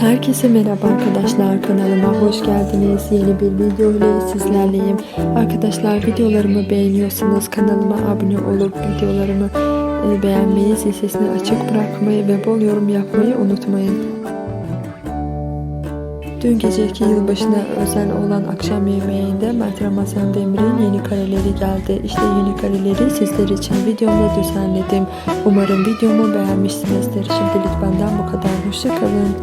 Herkese merhaba arkadaşlar kanalıma hoş geldiniz. Yeni bir video ile sizlerleyim. Arkadaşlar videolarımı beğeniyorsanız kanalıma abone olup videolarımı e, beğenmeyi, sesini açık bırakmayı ve bol yorum yapmayı unutmayın. Dün geceki yılbaşına özel olan akşam yemeğinde Mert Ramazan Demir'in yeni kareleri geldi. İşte yeni kareleri sizler için videomda düzenledim. Umarım videomu beğenmişsinizdir. Şimdilik benden bu kadar. Hoşçakalın.